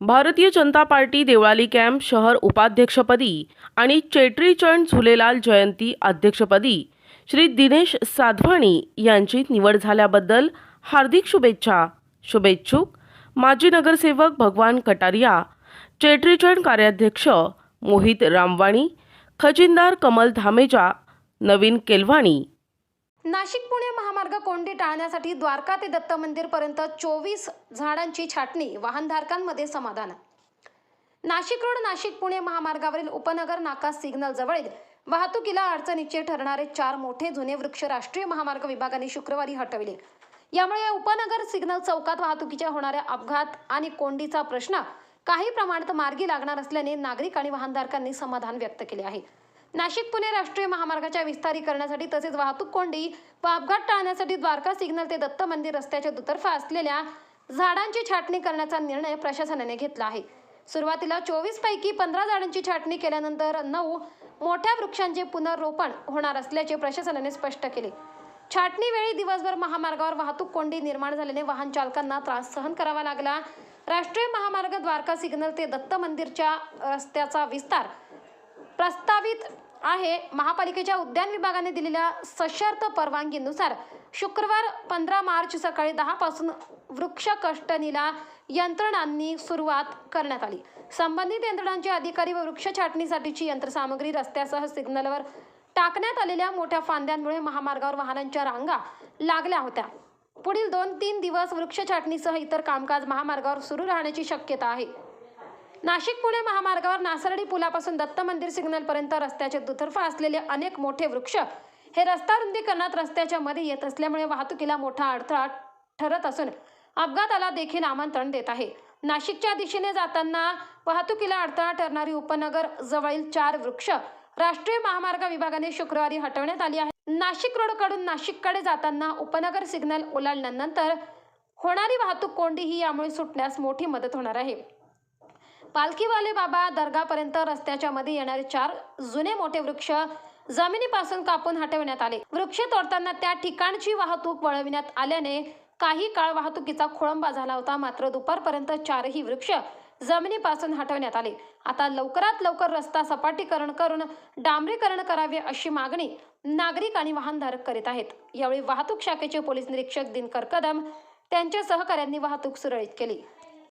Bharatiya Janata party Deolali camp शहर उपाध्यक्षपदी आणि चेट्रीचंड झुलेलाल जयंती अध्यक्षपदी श्री दिनेश साधवाणी यांची निवड झाल्याबद्दल हार्दिक शुभेच्छा. शुभेच्छुक. माजी नगरसेवक भगवान कटारिया चेट्रीचंड कार्याध्यक्ष मोहित रामवाणी खजिनदार कमल धामेजा नवीन केलवाणी नाशिक पुणे महामार्ग कोंडी टाळण्यासाठी द्वारका ते दत्त मंदिर पर्यंत चोवीस झाडांची छाटणी वाहनधारकांमध्ये समाधान. नाशिक रोड नाशिक पुणे महामार्गावरील उपनगर नाका सिग्नल जवळील वाहतुकीला अडचणीचे ठरणारे चार मोठे जुने वृक्ष राष्ट्रीय महामार्ग विभागाने शुक्रवारी हटविले. यामुळे या उपनगर सिग्नल चौकात वाहतुकीच्या होणाऱ्या अपघात आणि कोंडीचा प्रश्न काही प्रमाणात मार्गी लागणार असल्याने नागरिक आणि वाहनधारकांनी समाधान व्यक्त केले आहे. नाशिक पुणे राष्ट्रीय महामार्गाच्या विस्तारीकरणासाठी तसेच वाहतूक कोंडी व अपघात टाळण्यासाठी द्वारका सिग्नल ते दत्त मंदिर रस्त्याच्या दुतर्फा असलेल्या झाडांची छाटणी करण्याचा निर्णय प्रशासनाने घेतला आहे. सुरुवातीला चोवीस पैकी पंधरा झाडांची छाटणी केल्यानंतर नऊ मोठ्या वृक्षांचे पुनर्रोपण होणार असल्याचे प्रशासनाने स्पष्ट केले. छाटणी वेळी दिवसभर महामार्गावर वाहतूक कोंडी निर्माण झाल्याने वाहन चालकांना त्रास सहन करावा लागला. राष्ट्रीय महामार्ग द्वारका सिग्नल ते दत्त मंदिरच्या रस्त्याचा विस्तार प्रस्तावित आहे महापालिकेच्या उद्यान विभागाने दिलेल्या सशर्त परवानगीनुसार शुक्रवार पंधरा मार्च सकाळी दहापासून वृक्ष कष्टनीला यंत्रणांनी सुरुवात करण्यात आली. संबंधित यंत्रणांचे अधिकारी व वृक्ष छाटणीसाठीची यंत्रसामग्री रस्त्यासह सिग्नलवर टाकण्यात आलेल्या मोठ्या फांद्यांमुळे महामार्गावर वाहनांच्या रांगा लागल्या होत्या. पुढील दोन तीन दिवस वृक्ष छाटणीसह इतर कामकाज महामार्गावर सुरू राहण्याची शक्यता आहे. नाशिक पुणे महामार्गावर नासर्डी पुलापासून दत्त मंदिर सिग्नलपर्यंत रस्त्याचे दुतर्फा असलेले अनेक मोठे वृक्ष हे रस्ता रुंदीकरणात रस्त्याच्या मध्ये येत असल्यामुळे वाहतुकीला मोठा अडथळा ठरत असून अपघाताला देखील आमंत्रण देत आहे. नाशिकच्या दिशेने जाताना वाहतुकीला अडथळा ठरणारी उपनगर जवळील चार वृक्ष राष्ट्रीय महामार्ग विभागाने शुक्रवारी हटवण्यात आली आहे नाशिक रोडकडून नाशिककडे जाताना उपनगर सिग्नल ओलांडल्यानंतर होणारी वाहतूक कोंडी ही यामुळे सुटण्यास मोठी मदत होणार आहे. पालखीवाले बाबा दर्गापर्यंत रस्त्याच्या मध्ये येणारे चार जुने मोठे वृक्ष जमिनीपासून कापून हटवण्यात आले. वृक्ष तोडताना त्या ठिकाणची वाहतूक वळविण्यात आल्याने काही काळ वाहतुकीचा खोळंबा झाला होता. मात्र दुपारपर्यंत चारही वृक्ष जमिनीपासून हटवण्यात आले. आता लवकरात लवकर रस्ता सपाटीकरण करून डांबरीकरण करावे अशी मागणी नागरिक आणि वाहनधारक करीत आहेत. यावेळी वाहतूक शाखेचे पोलीस निरीक्षक दिनकर कदम त्यांच्या सहकाऱ्यांनी वाहतूक सुरळीत केली.